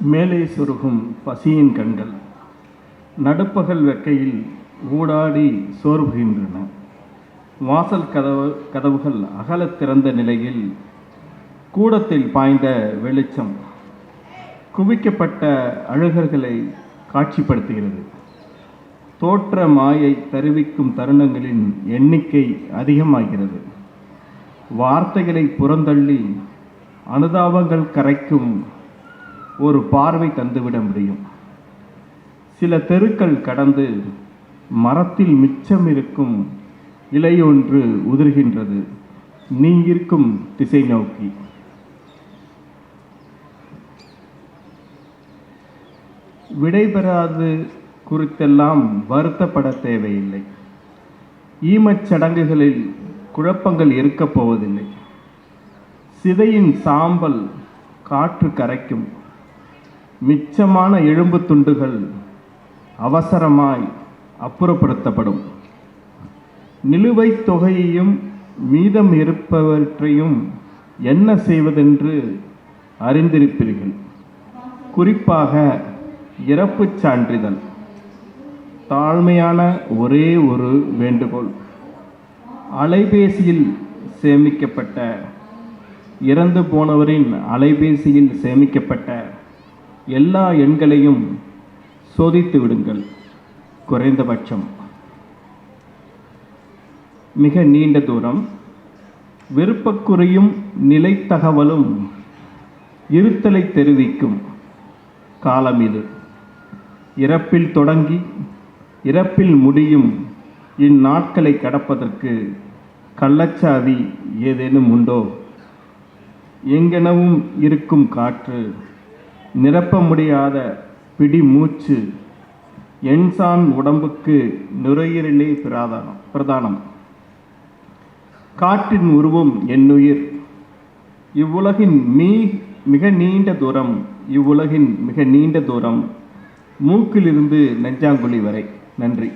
மேலே சுருகும் பசியின் கண்கள் நடுப்பகல் வெக்கையில் ஊடாடி சோர்வுகின்றன. வாசல் கதவு கதவுகள் அகலத் திறந்த நிலையில் கூடத்தில் பாய்ந்த வெளிச்சம் குவிக்கப்பட்ட அழுகர்களை காட்சிப்படுத்துகிறது. தோற்ற மாயை தருவிக்கும் தருணங்களின் எண்ணிக்கை அதிகமாகிறது. வார்த்தைகளை புறந்தள்ளி அனுதாபங்கள் கரைக்கும் ஒரு பார்வை தந்துவிட முடியும். சில தெருக்கள் கடந்து மரத்தில் மிச்சம் இருக்கும் இலையொன்று உதிர்கின்றது. நீ இருக்கும் திசை நோக்கி. விடைபெறாது குறித்தெல்லாம் வருத்தப்பட தேவையில்லை. ஈமச் சடங்குகளில் குழப்பங்கள் இருக்கப் போவதில்லை. சிதையின் சாம்பல் காற்று கரைக்கும். மிச்சமான எலும்பு துண்டுகள் அவசரமாய் அப்புறப்படுத்தப்படும். நிலுவைத் தொகையையும் மீதம் இருப்பவற்றையும் என்ன செய்வதென்று அறிந்திருப்பீர்கள். குறிப்பாக இறப்புச் சான்றிதழ். தாழ்மையான ஒரே ஒரு வேண்டுகோள். அலைபேசியில் சேமிக்கப்பட்ட இறந்து போனவரின் அலைபேசியில் சேமிக்கப்பட்ட எல்லா எண்களையும் சோதித்து விடுங்கள். குறைந்தபட்சம். மிக நீண்ட தூரம். விருப்பக்குறையும் நிலைத்தகவலும் இருத்தலை தெரிவிக்கும் காலம் இது. இறப்பில் தொடங்கி இறப்பில் முடியும் இந்நாட்களை கடப்பதற்கு கள்ளச்சாவி ஏதேனும் உண்டோ? எங்கெனவும் இருக்கும் காற்று நிரப்ப முடியாத பிடி மூச்சு என்சான் உடம்புக்கு நுரையீரலே பிராதானம் பிரதானம். காற்றின் உருவம் என்னுயிர். இவ்வுலகின் மீ மிக நீண்ட தூரம் இவ்வுலகின் மிக நீண்ட தூரம். மூக்கிலிருந்து நெஞ்சாங்குழி வரை. நன்றி.